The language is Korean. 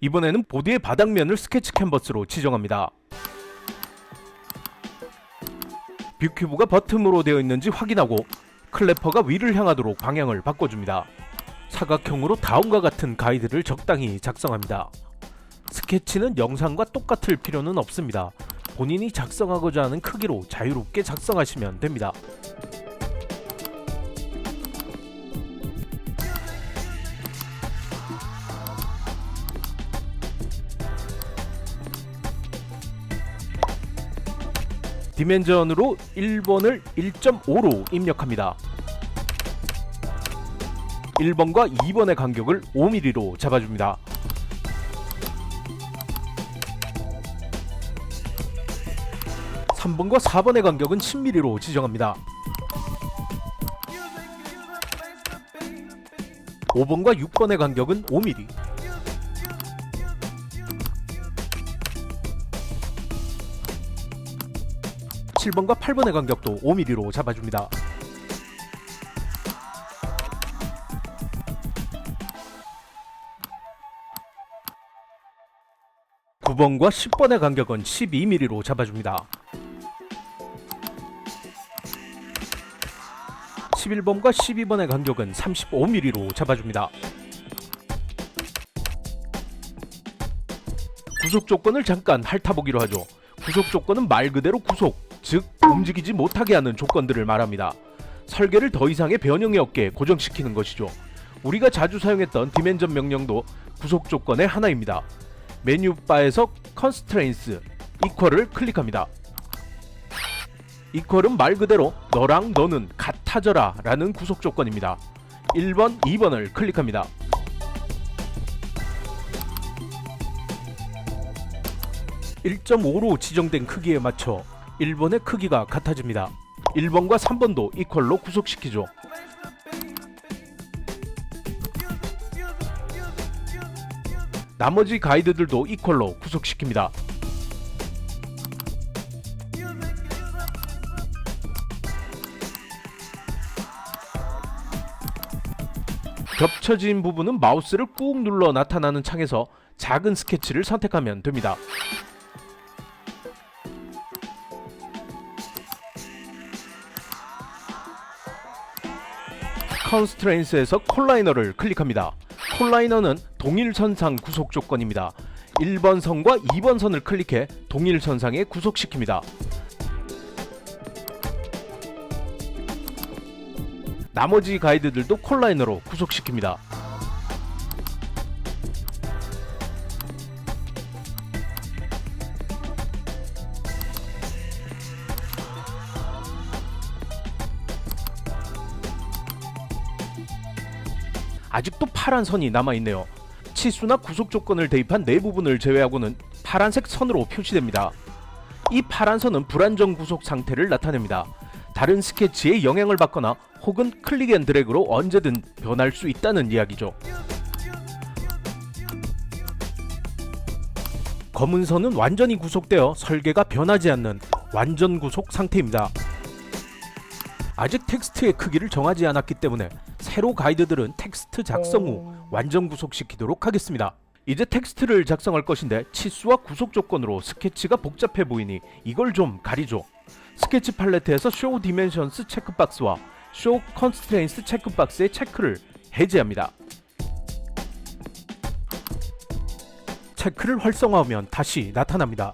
이번에는 보드의 바닥면을 스케치 캔버스로 지정합니다. 뷰큐브가 버튼으로 되어 있는지 확인하고 클래퍼가 위를 향하도록 방향을 바꿔줍니다. 사각형으로 다음과 같은 가이드를 적당히 작성합니다. 스케치는 영상과 똑같을 필요는 없습니다. 본인이 작성하고자 하는 크기로 자유롭게 작성하시면 됩니다. 디멘전으로 1번을 1.5로 입력합니다. 1번과 2번의 간격을 5mm로 잡아줍니다. 삼번과 4번의 간격은 10mm로 지정합니다. 5번과 6번의 간격은 5mm. 7번과 8번의 간격도 5mm로 잡아줍니다. 구번과 10번의 간격은 12mm로 잡아줍니다. 11번과 12번의 간격은 35mm로 잡아줍니다. 구속 조건을 잠깐 핥아보기로 하죠. 구속 조건은 말 그대로 구속, 즉 움직이지 못하게 하는 조건들을 말합니다. 설계를 더 이상의 변형이 없게 고정시키는 것이죠. 우리가 자주 사용했던 디멘전 명령도 구속 조건의 하나입니다. 메뉴 바에서 constraints, equal을 클릭합니다. equal은 말 그대로 너랑 너는 같아져라 라는 구속 조건입니다. 1번, 2번을 클릭합니다. (1.5로) 지정된 크기에 맞춰 1번의 크기가 같아집니다. 1번과 3번도 이퀄로 구속시키죠. 나머지 가이드들도 이퀄로 구속시킵니다. 겹쳐진 부분은 마우스를 꾹 눌러 나타나는 창에서 작은 스케치를 선택하면 됩니다. 컨스트레인스에서 콜라이너를 클릭합니다. 콜라이너는 동일선상 구속 조건입니다. 1번 선과 2번 선을 클릭해 동일선상에 구속시킵니다. 나머지 가이드들도 콜라이너로 구속시킵니다. 아직도 파란 선이 남아있네요. 치수나 구속 조건을 대입한 네 부분을 제외하고는 파란색 선으로 표시됩니다. 이 파란 선은 불안정 구속 상태를 나타냅니다. 다른 스케치에 영향을 받거나 혹은 클릭 앤 드래그로 언제든 변할 수 있다는 이야기죠. 검은 선은 완전히 구속되어 설계가 변하지 않는 완전 구속 상태입니다. 아직 텍스트의 크기를 정하지 않았기 때문에 새로 가이드들은 텍스트 작성 후 완전 구속시키도록 하겠습니다. 이제 텍스트를 작성할 것인데 치수와 구속 조건으로 스케치가 복잡해 보이니 이걸 좀 가리죠. 스케치 팔레트에서 Show Dimensions 체크박스와 Show Constraints 체크박스의 체크를 해제합니다. 체크를 활성화하면 다시 나타납니다.